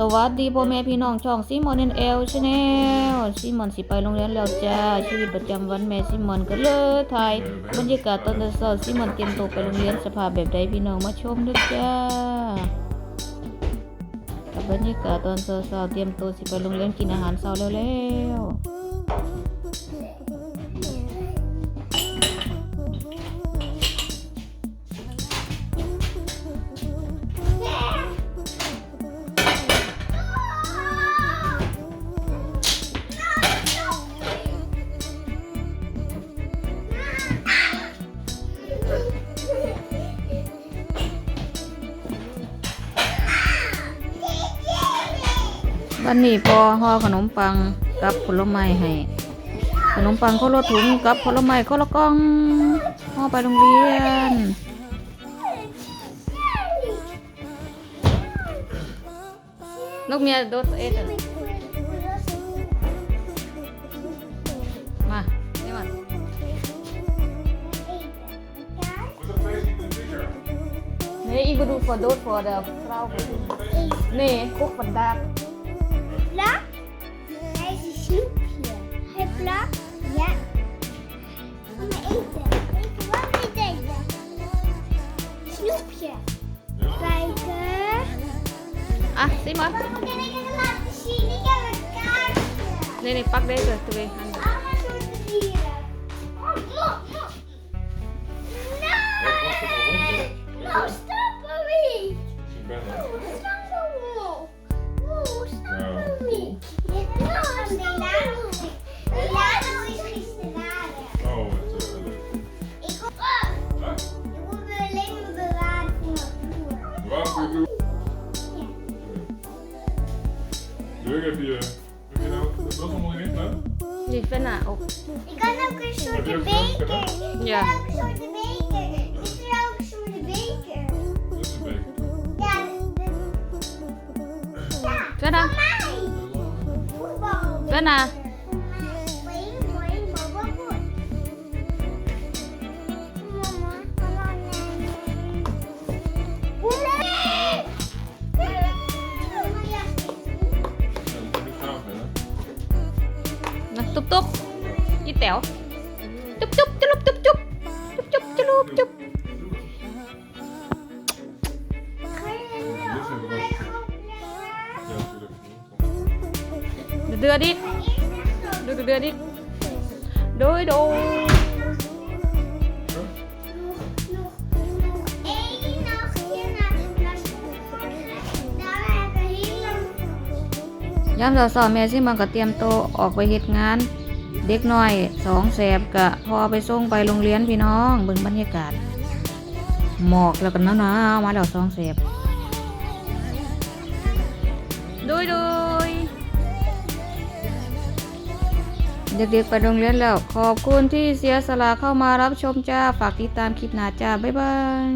สวัสดีพ่อแม่พี่น้องช่องซิมอนเอ็นเอลชาแนลซิมอนสิไปโรงเรียนแล้วจ้าชีวิตประจำวันแม่ซิมอนก็เลยถ่ายบรรยากาศตอนเช้าซิมอนเตรียมตัวไปโรงเรียนสภาพแบบใดพี่น้องมาชมด้วยจ้ากับบรรยากาศตอนเช้าเตรียมตัวสิไปโรงเรียนกินอาหารเช้าแล้วๆ วันนี้พอห่อขนมปังกับผลไม้ให้ ขนมปังคนละถุงกับผลไม้คนละกล่องห่อไปโรงเรียนลูกเมียโดดเอ็ดมานี่มัน Nee, ik bedoel voor dood voor de vrouw. Nee, ook vandaag. Plak? Hij is een snoepje. Hij plakt? Ja. Kom maar eten. Ik wil niet eten. Snoepje. Kijken. Ah, zie maar. Waarom kan ik het laten zien? Ik heb een kaartje. Nee, nee, pak deze twee. Allemaal soorten dieren. Leuk, heb je... Heb je nou dat allemaal in, hè? Die vinden ook. Ik kan ook een soort beker. Ik Ja. kan ook een soort beker. Ik wil ook een soort beker. Dat is een beker. Ja, ja. Van ตุ๊บตุ๊บยี่แต๋วจุ๊บจุ๊บจุ๊บจุ๊บจุ๊บจุ๊บจุ๊บจุ๊บเดือดดิดูเดือดดิโดยโดย ยามสาวๆแม่ซิมันก็เตรียมโตออกไปเฮ็ดงาน เด็กน้อยสองแสบกะพอไปส่งไปโรงเรียนพี่น้องเบิ่งบรรยากาศ หมอกแล้วกันหนาวๆมาแล้วสองแสบดุยดุยเด็กๆไปโรงเรียนแล้ว ขอบคุณที่เสียสละเข้ามารับชมจ้า ฝากติดตามคลิปหน้าจ้า บ๊ายบาย